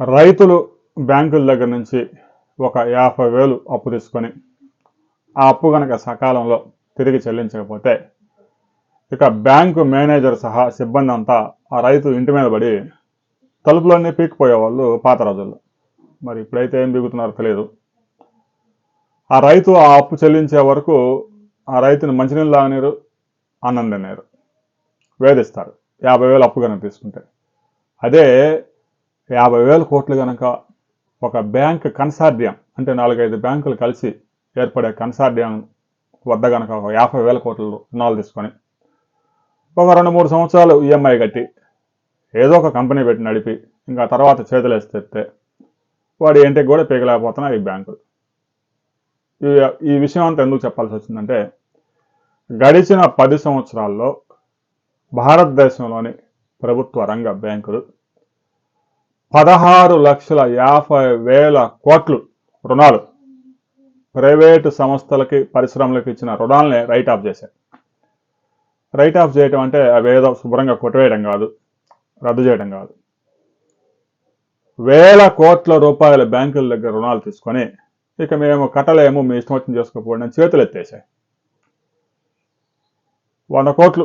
రైతులు బ్యాంకుల దగ్గర నుంచి ఒక యాభై వేలు అప్పు తీసుకొని ఆ అప్పు కనుక సకాలంలో తిరిగి చెల్లించకపోతే ఇక బ్యాంకు మేనేజర్ సహా సిబ్బంది అంతా ఆ రైతు ఇంటి మీద పడి తలుపులన్నీ పీకిపోయేవాళ్ళు పాత రోజుల్లో. మరి ఇప్పుడైతే ఏం బిగుతున్నారో తెలియదు ఆ రైతు ఆ అప్పు చెల్లించే వరకు ఆ రైతుని మంచినీళ్ళు తాగనీరు అన్నం తినేరు వేధిస్తారు. యాభై వేలు అప్పు కనుక తీసుకుంటే. అదే యాభై వేల కోట్లు కనుక ఒక బ్యాంక్ కన్సార్డియం అంటే నాలుగైదు బ్యాంకులు కలిసి ఏర్పడే కన్సార్డియం వద్ద కనుక ఒక యాభై వేల కోట్ల రుణాలు తీసుకొని ఒక రెండు మూడు సంవత్సరాలు ఈఎంఐ కట్టి ఏదో ఒక కంపెనీ పెట్టి నడిపి ఇంకా తర్వాత చేతులు వేస్తే వాడు ఏంటికి కూడా పీకలేకపోతున్నాయి ఈ బ్యాంకులు. ఈ ఈ విషయం అంతా ఎందుకు చెప్పాల్సి వచ్చిందంటే గడిచిన పది సంవత్సరాల్లో భారతదేశంలోని ప్రభుత్వ రంగ బ్యాంకులు పదహారు లక్షల యాభై వేల కోట్లు రుణాలు ప్రైవేటు సంస్థలకి పరిశ్రమలకు ఇచ్చిన రుణాలని రైట్ ఆఫ్ చేశారు. రైట్ ఆఫ్ చేయటం అంటే అవి ఏదో శుభ్రంగా కొట్టివేయడం కాదు రద్దు చేయడం కాదు. వేల కోట్ల రూపాయల బ్యాంకుల దగ్గర రుణాలు తీసుకొని ఇక మేము కట్టలేము మీ ఇష్టం వచ్చిన చేసుకోకపోవడం చేతులు ఎత్తేసాయి వంద కోట్లు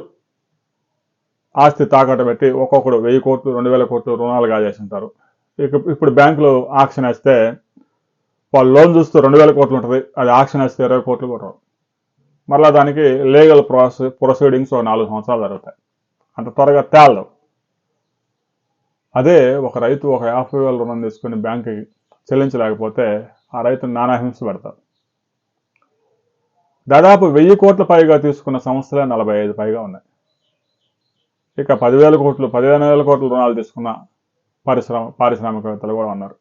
ఆస్తి తాకట్టు పెట్టి ఒక్కొక్కడు వెయ్యి కోట్లు రెండు వేల కోట్లు రుణాలు కాజేసి ఉంటారు ఇక ఇప్పుడు బ్యాంకులు ఆక్షన్ వేస్తే వాళ్ళు లోన్ చూస్తే రెండు వేల కోట్లు ఉంటుంది అది ఆక్షన్ వేస్తే ఇరవై కోట్లు కూడా మరలా దానికి లీగల్ ప్రాసెస్ ప్రొసీడింగ్స్ ఒక నాలుగు సంవత్సరాలు జరుగుతాయి. అంత త్వరగా తేలదు. అదే ఒక రైతు ఒక యాభై వేల రుణం తీసుకుని బ్యాంకుకి చెల్లించలేకపోతే ఆ రైతును నానాహింస పెడతారు దాదాపు వెయ్యి కోట్ల పైగా తీసుకున్న సంస్థలే నలభై ఐదు పైగా ఉన్నాయి. ఇక పదివేల కోట్లు పదిహేను వేల కోట్ల రుణాలు తీసుకున్న పరిశ్రమ పారిశ్రామికవేత్తలు కూడా ఉన్నారు.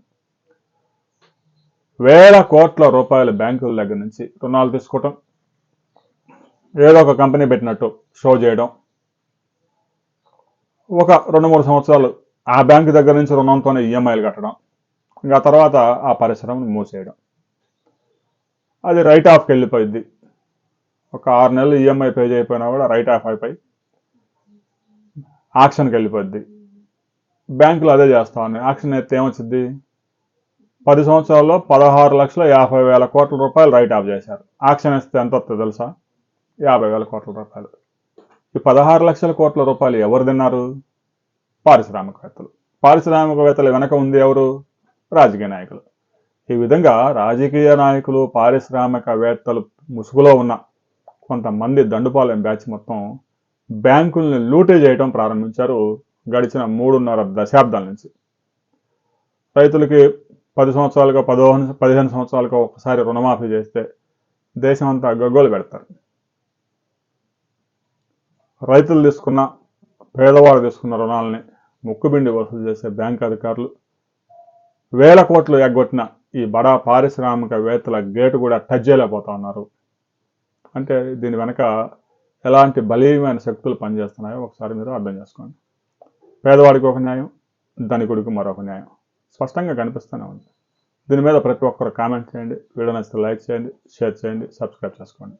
వేల కోట్ల రూపాయల బ్యాంకుల దగ్గర నుంచి రుణాలు తీసుకోవటం ఏదో ఒక కంపెనీ పెట్టినట్టు షో చేయడం ఒక రెండు మూడు సంవత్సరాలు ఆ బ్యాంకు దగ్గర నుంచి రుణంతోనే ఈఎంఐలు కట్టడం ఇంకా తర్వాత ఆ పరిశ్రమను మూసేయడం. అది రైట్ ఆఫ్కి వెళ్ళిపోయింది ఒక ఆరు నెలలు ఈఎంఐ పే చేయకపోయినా కూడా రైట్ ఆఫ్ అయిపోయి ఆక్షన్కి వెళ్ళిపోద్ది బ్యాంకులు అదే చేస్తా ఉన్నాయి ఆక్షన్ అయితే ఏమొచ్చింది పది సంవత్సరాల్లో పదహారు లక్షల యాభై వేల కోట్ల రూపాయలు రైట్ ఆఫ్ చేశారు. ఆక్షన్ ఇస్తే ఎంత వస్తుంది తెలుసా? యాభై వేల కోట్ల రూపాయలు. ఈ పదహారు లక్షల కోట్ల రూపాయలు ఎవరు తిన్నారు? పారిశ్రామికవేత్తలు. పారిశ్రామికవేత్తలు వెనక ఉంది ఎవరు? రాజకీయ నాయకులు. ఈ విధంగా రాజకీయ నాయకులు పారిశ్రామికవేత్తలు ముసుగులో ఉన్న కొంతమంది దండుపాలెం బ్యాచ్ మొత్తం బ్యాంకుల్ని లూటే చేయడం ప్రారంభించారు గడిచిన మూడున్నర దశాబ్దాల నుంచి. రైతులకి పది సంవత్సరాలుగా పదోహన పదిహేను సంవత్సరాలుగా ఒకసారి రుణమాఫీ చేస్తే దేశం అంతా గగ్గోలు పెడతారు. రైతులు తీసుకున్న పేదవారు తీసుకున్న రుణాలని ముక్కుబిండి వసూలు చేసే బ్యాంక్ అధికారులు వేల కోట్లు ఎగ్గొట్టిన ఈ బడా పారిశ్రామికవేత్తల గేటు కూడా టచ్ చేయలేకపోతా ఉన్నారు. అంటే దీని వెనక ఎలాంటి బలీయమైన శక్తులు పనిచేస్తున్నాయో ఒకసారి మీరు అర్థం చేసుకోండి. పేదవాడికి ఒక న్యాయం ధనికుడికి మరొక న్యాయం. స్పష్టంగా కనిపిస్తూనే ఉంది. దీని మీద ప్రతి ఒక్కరు కామెంట్ చేయండి. వీడియో నచ్చితే లైక్ చేయండి షేర్ చేయండి సబ్స్క్రైబ్ చేసుకోండి.